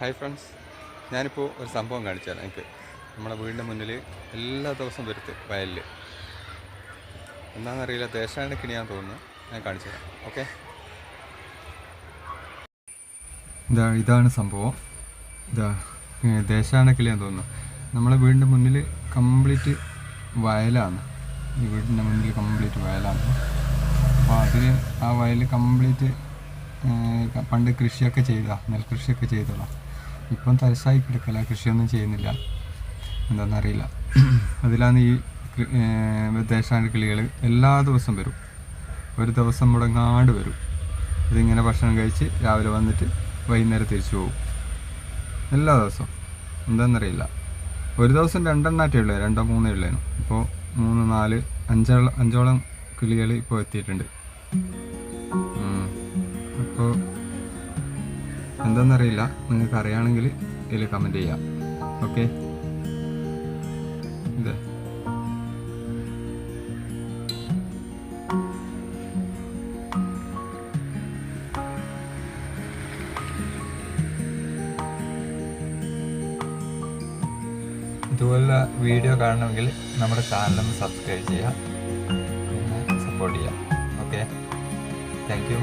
Hi friends ഞാനിപ്പോൾ ഒരു സംഭവം കാണിച്ചു തരാം എനിക്ക് നമ്മുടെ വീടിന്റെ മുന്നിൽ എല്ലാ ദിവസവും വരുത്ത് വയലിൽ എന്താണെന്നറിയില്ല ദേശാണ്ട് കിണിയാന്ന് തോന്നുന്നു. ഞാൻ കാണിച്ചു തരാം ഓക്കെ ഇതാ ഇതാണ് സംഭവം. ഇതാ ദേശാണ് കിളിയാന്ന് തോന്നുന്നു. നമ്മളെ വീടിന്റെ മുന്നിൽ കംപ്ലീറ്റ് വയലാണ്. ഈ വീടിന്റെ മുന്നിൽ കംപ്ലീറ്റ് വയലാണ്. അപ്പോൾ അതിന് ആ വയൽ കംപ്ലീറ്റ് പണ്ട് കൃഷിയൊക്കെ ചെയ്താ നെൽകൃഷിയൊക്കെ ചെയ്തതാ. ഇപ്പം തരസായി കിടക്കല കൃഷിയൊന്നും ചെയ്യുന്നില്ല. എന്താണെന്നറിയില്ല അതിലാണ് ഈ ഏർ കിളികൾ എല്ലാ ദിവസവും വരും. ഒരു ദിവസം മുടങ്ങാണ്ട് വരും. ഇതിങ്ങനെ ഭക്ഷണം കഴിച്ച് രാവിലെ വന്നിട്ട് വൈകുന്നേരം തിരിച്ചു പോകും. എല്ലാ ദിവസവും. എന്താണെന്നറിയില്ല ഒരു ദിവസം രണ്ടെണ്ണാറ്റേ ഉള്ളൂ രണ്ടോ മൂന്നേ ഉള്ളേനു. ഇപ്പോൾ മൂന്ന് നാല് അഞ്ചോളം അഞ്ചോളം കിളികൾ ഇപ്പോൾ എത്തിയിട്ടുണ്ട്. എന്താണെന്നറിയില്ല നിങ്ങൾക്ക് അറിയുകയാണെങ്കിൽ ഇതിൽ കമന്റ് ചെയ്യാം. ഓക്കെ ഇത്. ഇതുപോലുള്ള വീഡിയോ കാണണമെങ്കിൽ നമ്മുടെ ചാനലൊന്ന് സബ്സ്ക്രൈബ് ചെയ്യുക സപ്പോർട്ട് ചെയ്യുക ഓക്കെ താങ്ക് യു